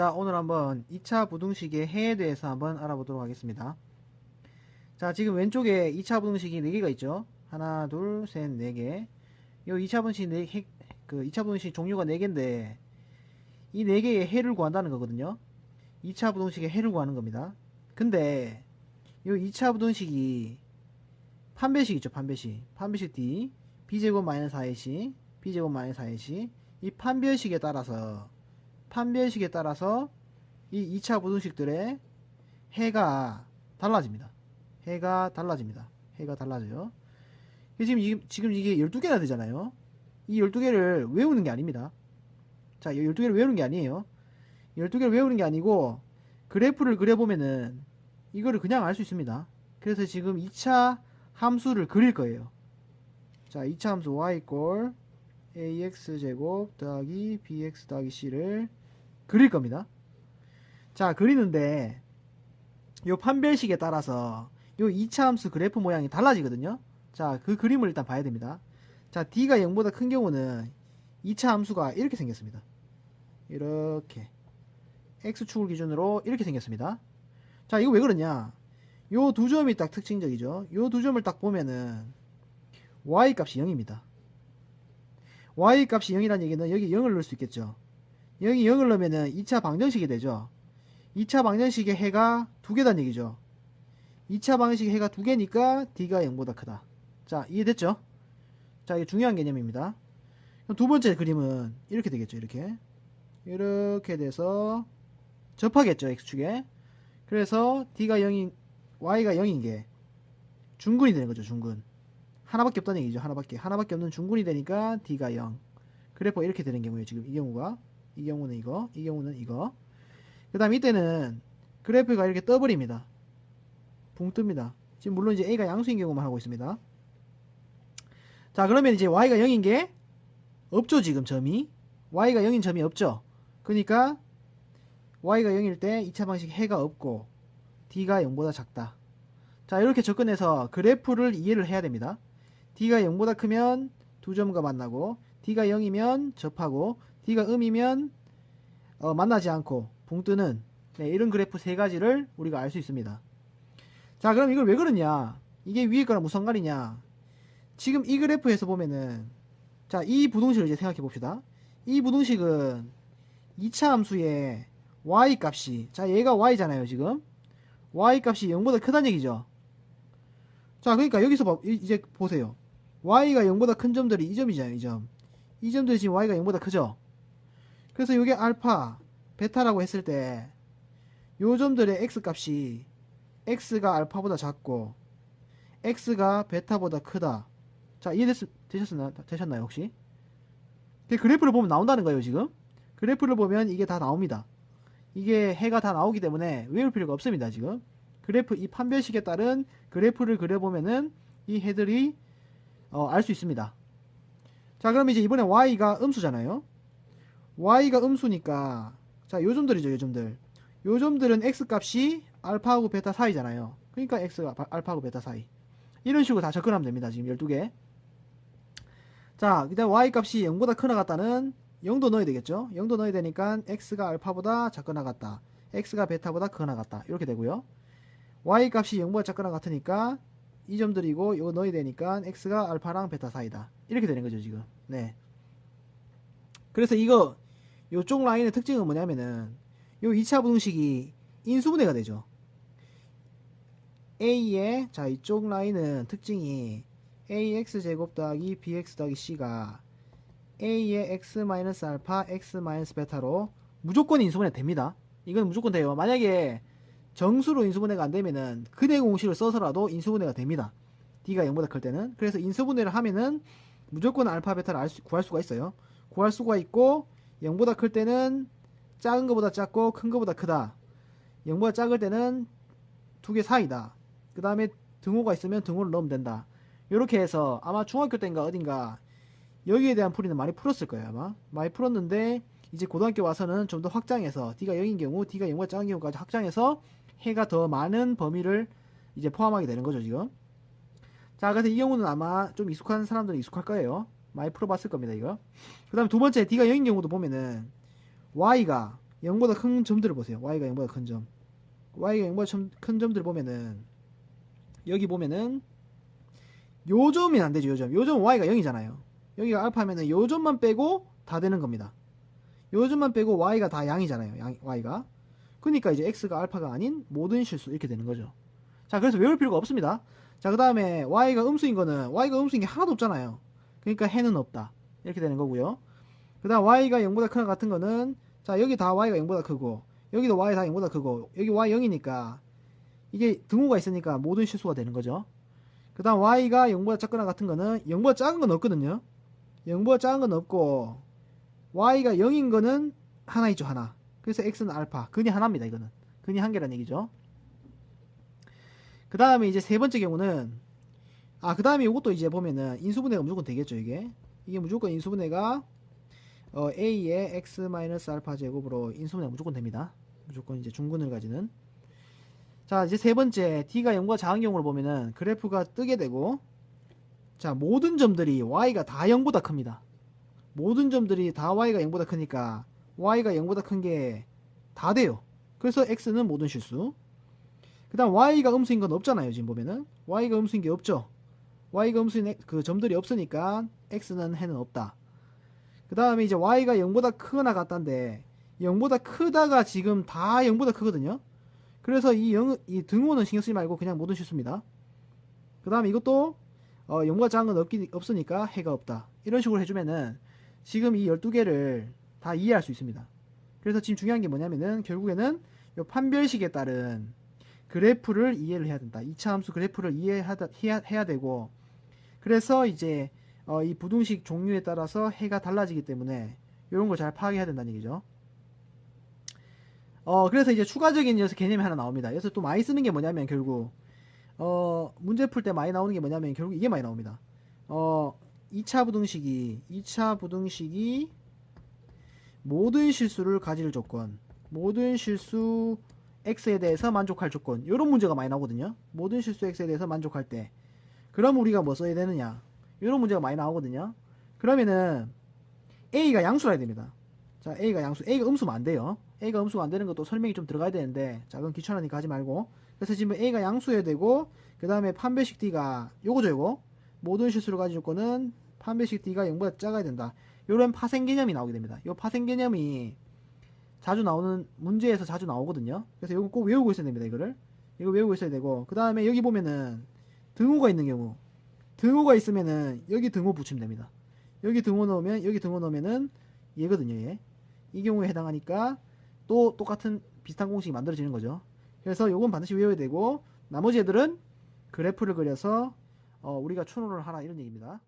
자, 오늘 한번 2차 부등식의 해에 대해서 한번 알아보도록 하겠습니다. 자, 지금 왼쪽에 2차 부등식이 4개가 있죠. 하나, 둘, 셋, 4개. 요 2차 부등식 네, 해, 그 2차 부등식 종류가 4개인데 이 4개의 해를 구한다는 거거든요. 2차 부등식의 해를 구하는 겁니다. 근데 요 2차 부등식이 판별식 있죠, 판별식. 판별식 D, b제곱 마이너스 4ac, b제곱 마이너스 4ac. 이 판별식에 따라서 판별식에 따라서 이 2차 부등식들의 해가 달라집니다. 해가 달라집니다. 해가 달라져요. 지금, 이, 지금 이게 12개나 되잖아요. 이 12개를 외우는 게 아닙니다. 자, 12개를 외우는 게 아니에요. 12개를 외우는 게 아니고 그래프를 그려보면은 이거를 그냥 알 수 있습니다. 그래서 지금 2차 함수를 그릴 거예요. 자, 2차 함수 y 꼴 ax제곱 더하기 bx 더하기 c를 그릴 겁니다. 자, 그리는데 요 판별식에 따라서 요 2차 함수 그래프 모양이 달라지거든요. 자, 그 그림을 일단 봐야 됩니다. 자, d가 0보다 큰 경우는 2차 함수가 이렇게 생겼습니다. 이렇게 x축을 기준으로 이렇게 생겼습니다. 자, 이거 왜 그러냐? 요 두 점이 딱 특징적이죠. 요 두 점을 딱 보면은 y 값이 0입니다. Y 값이 0이라는 얘기는 여기 0을 넣을 수 있겠죠. 여기 0을 넣으면은 2차 방정식이 되죠. 2차 방정식의 해가 두 개란 얘기죠. 2차 방정식의 해가 두 개니까 d가 0보다 크다. 자, 이해됐죠? 자, 이게 중요한 개념입니다. 두 번째 그림은 이렇게 되겠죠. 이렇게. 이렇게 돼서 접하겠죠. x축에. 그래서 d가 0인 y가 0인 게 중근이 되는 거죠. 중근. 하나밖에 없다는 얘기죠. 하나밖에. 하나밖에 없는 중근이 되니까 d가 0. 그래프 이렇게 되는 경우에요. 지금 이 경우가. 이 경우는 이거. 이 경우는 이거. 그 다음 이때는 그래프가 이렇게 떠버립니다. 붕 뜹니다. 지금 물론 이제 a가 양수인 경우만 하고 있습니다. 자 그러면 이제 y가 0인 게 없죠. 지금 점이. y가 0인 점이 없죠. 그러니까 y가 0일 때 2차 방식 해가 없고 d가 0보다 작다. 자 이렇게 접근해서 그래프를 이해를 해야 됩니다. D가 0보다 크면 두 점과 만나고 d가 0이면 접하고 d가 음이면 어, 만나지 않고 붕 뜨는 네, 이런 그래프 세 가지를 우리가 알 수 있습니다. 자 그럼 이걸 왜 그러냐 이게 위에 거랑 무슨 상관이냐 지금 이 그래프에서 보면은 자 이 부등식을 이제 생각해 봅시다. 이 부등식은 2차 함수의 y 값이 자 얘가 y잖아요 지금 y 값이 0보다 크다는 얘기죠 자 그러니까 여기서 봐, 이- 이제 보세요 y가 0보다 큰 점들이 이 점이잖아요 이점 이 점들이 지금 y가 0보다 크죠 그래서 이게 알파 베타라고 했을 때 요 점들의 x 값이 x가 알파보다 작고 x가 베타보다 크다 자 이해됐, 되셨나요? 되셨나요 혹시? 그 그래프를 보면 나온다는 거예요 지금 그래프를 보면 이게 다 나옵니다. 이게 해가 다 나오기 때문에 외울 필요가 없습니다, 지금. 그래프, 이 판별식에 따른 그래프를 그려보면은 이 해들이, 어, 알 수 있습니다. 자, 그럼 이제 이번에 y가 음수잖아요. y가 음수니까, 자, 요 점들이죠, 요 점들. 요 점들은 x 값이 알파하고 베타 사이잖아요. 그러니까 x가 바- 알파하고 베타 사이. 이런 식으로 다 접근하면 됩니다, 지금 12개. 자, 그 다음 y 값이 0보다 크나 같다는 0도 넣어야 되겠죠? 0도 넣어야 되니까 x가 알파보다 작거나 같다. x가 베타보다 크거나 같다. 이렇게 되고요. Y 값이 0보다 작거나 같으니까 이 점들이고 이거 넣어야 되니까 x가 알파랑 베타 사이다. 이렇게 되는 거죠, 지금. 네. 그래서 이거 요쪽 라인의 특징은 뭐냐면은 요 2차 부등식이 인수분해가 되죠. a의 자, 이쪽 라인은 특징이 ax 제곱 더하기 bx 더하기 c가 a의 x 마이너스 알파 x 마이너스 베타로 무조건 인수분해 됩니다. 이건 무조건 돼요. 만약에 정수로 인수분해가 안 되면은 근해 공식을 써서라도 인수분해가 됩니다. d가 0보다 클 때는 그래서 인수분해를 하면은 무조건 알파 베타를 알 수- 구할 수가 있어요. 구할 수가 있고 0보다 클 때는 작은 것보다 작고 큰 것보다 크다. 0보다 작을 때는 두 개 사이다. 그 다음에 등호가 있으면 등호를 넣으면 된다. 이렇게 해서 아마 중학교 때인가 어딘가 여기에 대한 풀이는 많이 풀었을 거예요 아마 많이 풀었는데 이제 고등학교 와서는 좀 더 확장해서 D가 0인 경우 D가 0보다 작은 경우까지 확장해서 해가 더 많은 범위를 이제 포함하게 되는 거죠 지금 자 그래서 이 경우는 아마 좀 익숙한 사람들은 익숙할 거예요 많이 풀어봤을 겁니다 이거 그 다음에 두 번째 D가 0인 경우도 보면은 Y가 0보다 큰 점들을 보세요. y가 0보다 큰 점. y가 0보다 점- 큰 점들을 보면은 여기 보면은 요 점이 안 되죠. 요 점. 요 점은 y가 0이잖아요. 여기가 알파면은 요 점만 빼고 다 되는 겁니다. 요 점만 빼고 y가 다 양이잖아요. 양, y가. 그러니까 이제 x가 알파가 아닌 모든 실수 이렇게 되는 거죠. 자, 그래서 외울 필요가 없습니다. 자, 그 다음에 y가 음수인 거는 y가 음수인 게 하나도 없잖아요. 그러니까 해는 없다. 이렇게 되는 거고요. 그 다음 y가 0보다 크나 같은 거는 자, 여기 다 y가 0보다 크고 여기도 y 다 0보다 크고 여기 y 0이니까 이게 등호가 있으니까 모든 실수가 되는 거죠. 그 다음 y가 0보다 작거나 같은 거는 0보다 작은 건 없거든요. 0보다 작은 건 없고 y가 0인 거는 하나 있죠, 하나. 그래서 x는 알파. 근이 하나입니다, 이거는. 근이 한 개란 얘기죠. 그 다음에 이제 세 번째 경우는 아, 그 다음에 이것도 이제 보면은 인수분해가 무조건 되겠죠, 이게. 이게 무조건 인수분해가 어, a의 x 마이너스 알파 제곱으로 인수분해가 무조건 됩니다. 무조건 이제 중근을 가지는. 자, 이제 세 번째 d가 0보다 작은 경우를 보면은 그래프가 뜨게 되고 자, 모든 점들이 y가 다 0보다 큽니다. 모든 점들이 다 y가 0보다 크니까 y가 0보다 큰 게 다 돼요. 그래서 x는 모든 실수. 그 다음 y가 음수인 건 없잖아요. 지금 보면은 y가 음수인 게 없죠. y가 음수인 엑- 그 점들이 없으니까 x는 해는 없다. 그 다음에 이제 y가 0보다 크거나 같다인데 0보다 크다가 지금 다 0보다 크거든요. 그래서 이, 0, 이 등호는 신경 쓰지 말고 그냥 모든 실수입니다. 그 다음에 이것도 어, 0보다 작은 건 없기, 없으니까 해가 없다. 이런 식으로 해주면은 지금 이 12개를 다 이해할 수 있습니다. 그래서 지금 중요한 게 뭐냐면은 결국에는 요 판별식에 따른 그래프를 이해를 해야 된다. 2차 함수 그래프를 이해하다 해야, 해야 되고 그래서 이제 어, 이 부등식 종류에 따라서 해가 달라지기 때문에 이런 걸 잘 파악해야 된다는 얘기죠. 어 그래서 이제 추가적인 여기서 개념이 하나 나옵니다. 여기서 또 많이 쓰는 게 뭐냐면 결국 어 문제 풀 때 많이 나오는 게 뭐냐면 결국 이게 많이 나옵니다. 어 2차 부등식이 2차 부등식이 모든 실수를 가질 조건 모든 실수 x에 대해서 만족할 조건 이런 문제가 많이 나오거든요. 모든 실수 x에 대해서 만족할 때. 그럼 우리가 뭐 써야 되느냐? 이런 문제가 많이 나오거든요. 그러면은 a가 양수라 해야 됩니다. 자 a가 양수 a가 음수면 안 돼요. A가 음수가 안 되는 것도 설명이 좀 들어가야 되는데 자 그건 귀찮으니까 하지 말고. 그래서 지금 a가 양수여야 되고 그 다음에 판별식 d가 요거죠 요거. 모든 실수를 가진 조건은 판별식 d가 0보다 작아야 된다 이런 파생 개념이 나오게 됩니다. 이 파생 개념이 자주 나오는 문제에서 자주 나오거든요. 그래서 이거 꼭 외우고 있어야 됩니다. 이거를 이거 외우고 있어야 되고 그 다음에 여기 보면은 등호가 있는 경우 등호가 있으면은 여기 등호 붙이면 됩니다. 여기 등호 넣으면 여기 등호 넣으면은 얘거든요. 얘. 이 경우에 해당하니까 또 똑같은 비슷한 공식이 만들어지는 거죠. 그래서 이건 반드시 외워야 되고 나머지 애들은 그래프를 그려서 어, 우리가 추론을 하라 이런 얘기입니다.